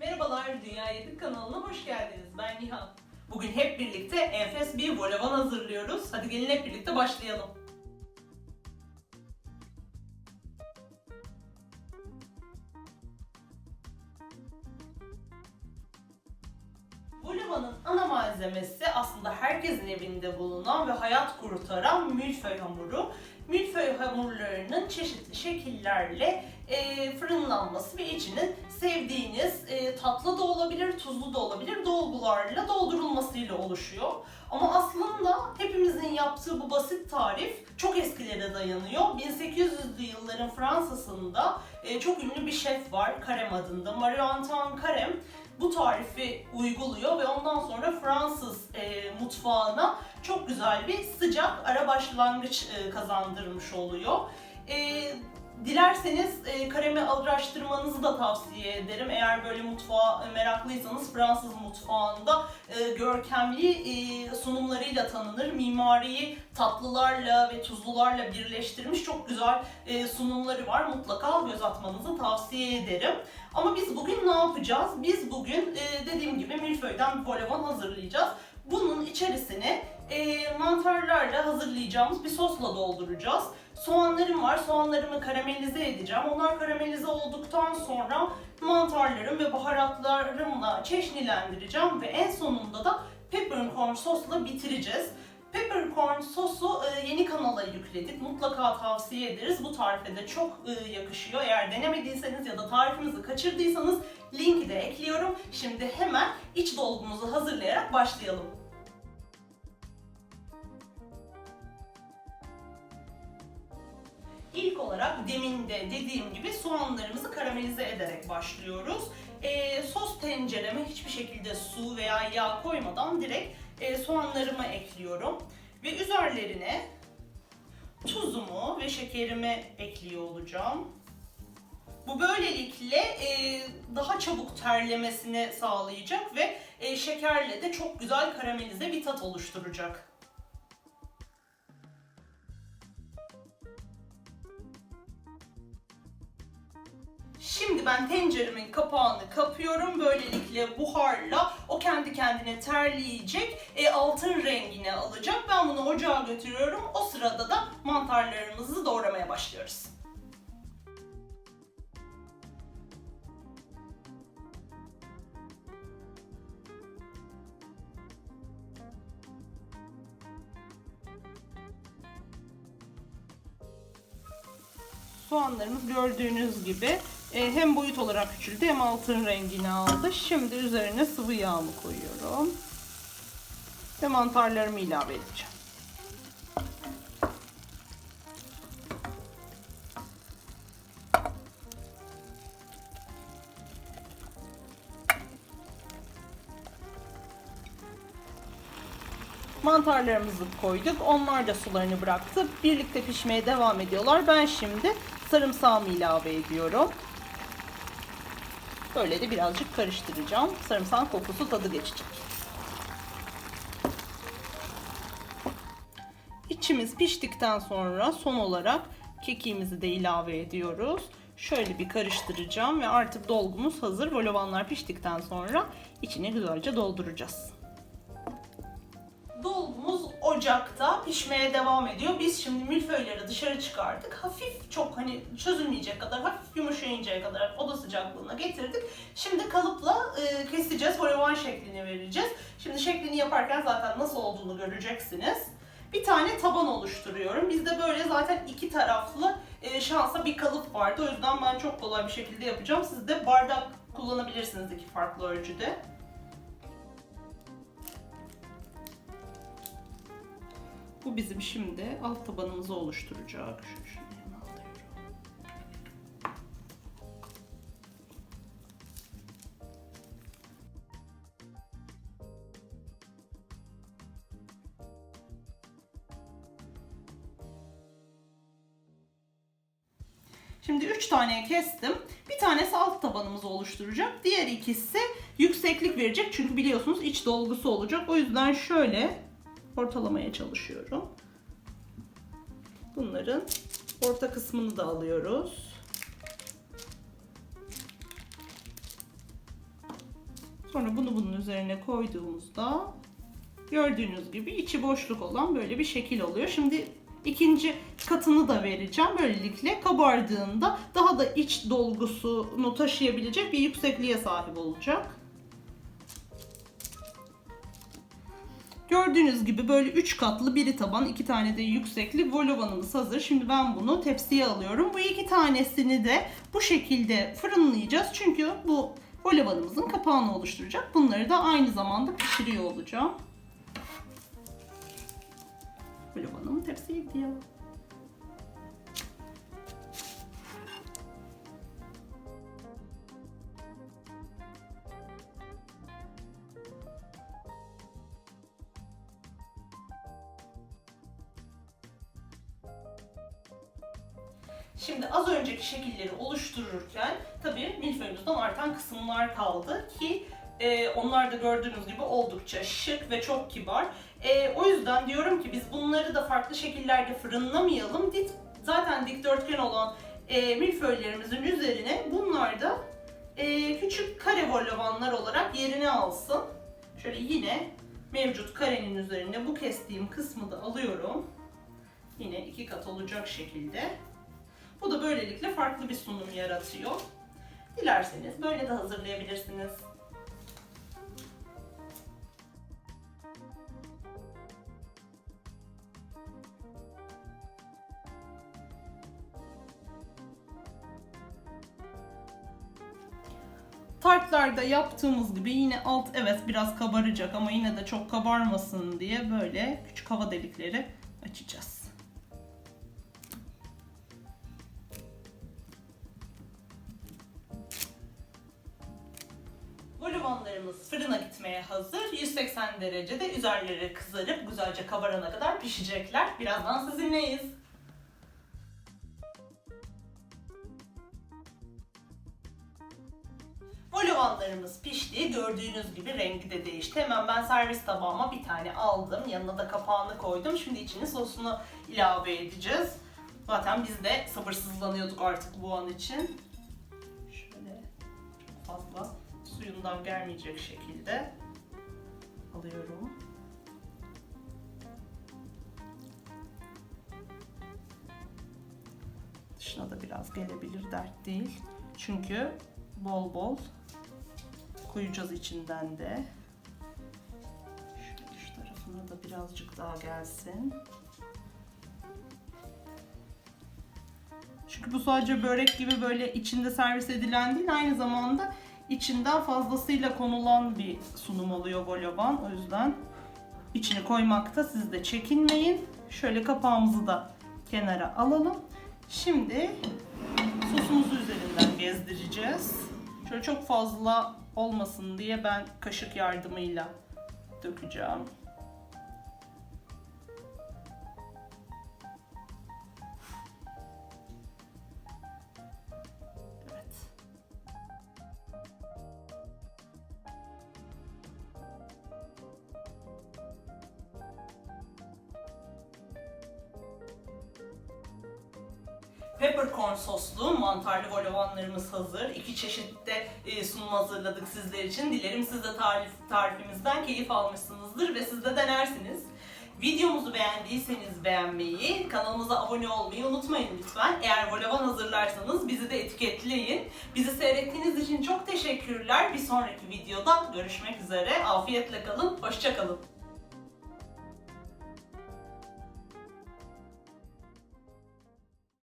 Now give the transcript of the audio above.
Merhabalar Dünya Yedik kanalına hoş geldiniz. Ben Nihan. Bugün hep birlikte enfes bir volavan hazırlıyoruz. Hadi gelin hep birlikte başlayalım. Volavanın ana malzemesi aslında herkesin evinde bulunan ve hayat kurtaran milföy hamuru. Milföy hamurlarının çeşitli şekillerle e, fırınlanması ve içinin sevdiğiniz e, tatlı da olabilir, tuzlu da olabilir dolgularla doldurulmasıyla oluşuyor. Ama aslında hepimizin yaptığı bu basit tarif çok eskilere dayanıyor. 1800'lü yılların Fransa'sında e, çok ünlü bir şef var Carême adında. Marie-Antoine Carême bu tarifi uyguluyor ve ondan sonra Fransız e, mutfağına çok güzel bir sıcak ara başlangıç e, kazandırmış oluyor. E, dilerseniz e, karemi araştırmanızı da tavsiye ederim. Eğer böyle mutfağa meraklıysanız Fransız mutfağında e, görkemli e, sunumlarıyla tanınır. Mimariyi tatlılarla ve tuzlularla birleştirmiş çok güzel e, sunumları var. Mutlaka göz atmanızı tavsiye ederim. Ama biz bugün ne yapacağız? Biz bugün e, dediğim gibi milföyden bir hazırlayacağız. Bunun içerisine e, mantarlarla hazırlayacağımız bir sosla dolduracağız. Soğanlarım var. Soğanlarımı karamelize edeceğim. Onlar karamelize olduktan sonra mantarlarım ve baharatlarımla çeşnilendireceğim ve en sonunda da peppercorn sosla bitireceğiz. Peppercorn sosu e, yeni kanala yükledik. Mutlaka tavsiye ederiz. Bu tarife de çok e, yakışıyor. Eğer denemediyseniz ya da tarifimizi kaçırdıysanız linki de ekliyorum. Şimdi hemen iç dolgumuzu hazırlayarak başlayalım. İlk olarak demin de dediğim gibi soğanlarımızı karamelize ederek başlıyoruz. E, sos tencereme hiçbir şekilde su veya yağ koymadan direkt e, soğanlarımı ekliyorum. Ve üzerlerine tuzumu ve şekerimi ekliyor olacağım. Bu böylelikle e, daha çabuk terlemesini sağlayacak ve e, şekerle de çok güzel karamelize bir tat oluşturacak. Şimdi ben tenceremin kapağını kapıyorum. Böylelikle buharla o kendi kendine terleyecek, e, altın rengini alacak. Ben bunu ocağa götürüyorum. O sırada da mantarlarımızı doğramaya başlıyoruz. Soğanlarımız gördüğünüz gibi e, hem boyut olarak küçüldü hem altın rengini aldı. Şimdi üzerine sıvı yağımı koyuyorum. Ve mantarlarımı ilave edeceğim. Mantarlarımızı koyduk. Onlar da sularını bıraktı. Birlikte pişmeye devam ediyorlar. Ben şimdi sarımsağımı ilave ediyorum. Böyle de birazcık karıştıracağım. Sarımsağın kokusu tadı geçecek. İçimiz piştikten sonra son olarak kekiğimizi de ilave ediyoruz. Şöyle bir karıştıracağım ve artık dolgumuz hazır. Volovanlar piştikten sonra içine güzelce dolduracağız. Ocakta pişmeye devam ediyor. Biz şimdi milföyleri dışarı çıkardık. Hafif çok hani çözülmeyecek kadar, hafif yumuşayıncaya kadar oda sıcaklığına getirdik. Şimdi kalıpla e, keseceğiz. Volavan şeklini vereceğiz. Şimdi şeklini yaparken zaten nasıl olduğunu göreceksiniz. Bir tane taban oluşturuyorum. Bizde böyle zaten iki taraflı e, şansa bir kalıp vardı. O yüzden ben çok kolay bir şekilde yapacağım. Siz de bardak kullanabilirsiniz iki farklı ölçüde. Bu bizim şimdi alt tabanımızı oluşturacak. Şu, şunu. Şimdi 3 tane kestim. Bir tanesi alt tabanımızı oluşturacak. Diğer ikisi yükseklik verecek. Çünkü biliyorsunuz iç dolgusu olacak. O yüzden şöyle ortalamaya çalışıyorum. Bunların orta kısmını da alıyoruz. Sonra bunu bunun üzerine koyduğumuzda gördüğünüz gibi içi boşluk olan böyle bir şekil oluyor. Şimdi ikinci katını da vereceğim. Böylelikle kabardığında daha da iç dolgusunu taşıyabilecek bir yüksekliğe sahip olacak. Gördüğünüz gibi böyle 3 katlı biri taban, iki tane de yüksekli volovanımız hazır. Şimdi ben bunu tepsiye alıyorum. Bu iki tanesini de bu şekilde fırınlayacağız. Çünkü bu volovanımızın kapağını oluşturacak. Bunları da aynı zamanda pişiriyor olacağım. Volovanımı tepsiye gidiyor. Şimdi az önceki şekilleri oluştururken tabii milföyümüzden artan kısımlar kaldı ki e, onlar da gördüğünüz gibi oldukça şık ve çok kibar. E, o yüzden diyorum ki biz bunları da farklı şekillerde fırınlamayalım. Dik, zaten dikdörtgen olan e, milföylerimizin üzerine bunlar da e, küçük kare volovanlar olarak yerini alsın. Şöyle yine mevcut karenin üzerine bu kestiğim kısmı da alıyorum. Yine iki kat olacak şekilde. Bu da böylelikle farklı bir sunum yaratıyor. Dilerseniz böyle de hazırlayabilirsiniz. Tartlarda yaptığımız gibi yine alt evet biraz kabaracak ama yine de çok kabarmasın diye böyle küçük hava delikleri açacağız. Volümanlarımız fırına gitmeye hazır. 180 derecede üzerleri kızarıp güzelce kabarana kadar pişecekler. Birazdan sizinleyiz. Volümanlarımız pişti. Gördüğünüz gibi rengi de değişti. Hemen ben servis tabağıma bir tane aldım. Yanına da kapağını koydum. Şimdi içine sosunu ilave edeceğiz. Zaten biz de sabırsızlanıyorduk artık bu an için. Şöyle çok fazla suyundan gelmeyecek şekilde alıyorum. Dışına da biraz gelebilir dert değil. Çünkü bol bol koyacağız içinden de. Şöyle şu tarafına da birazcık daha gelsin. Çünkü bu sadece börek gibi böyle içinde servis edilen değil, aynı zamanda içinden fazlasıyla konulan bir sunum oluyor bolovan. O yüzden içini koymakta siz de çekinmeyin. Şöyle kapağımızı da kenara alalım. Şimdi sosumuzu üzerinden gezdireceğiz. Şöyle çok fazla olmasın diye ben kaşık yardımıyla dökeceğim. Peppercorn soslu mantarlı volovanlarımız hazır. İki çeşitte e, sunum hazırladık sizler için. Dilerim siz de tarif, tarifimizden keyif almışsınızdır ve siz de denersiniz. Videomuzu beğendiyseniz beğenmeyi, kanalımıza abone olmayı unutmayın lütfen. Eğer volavan hazırlarsanız bizi de etiketleyin. Bizi seyrettiğiniz için çok teşekkürler. Bir sonraki videoda görüşmek üzere. Afiyetle kalın, hoşça kalın.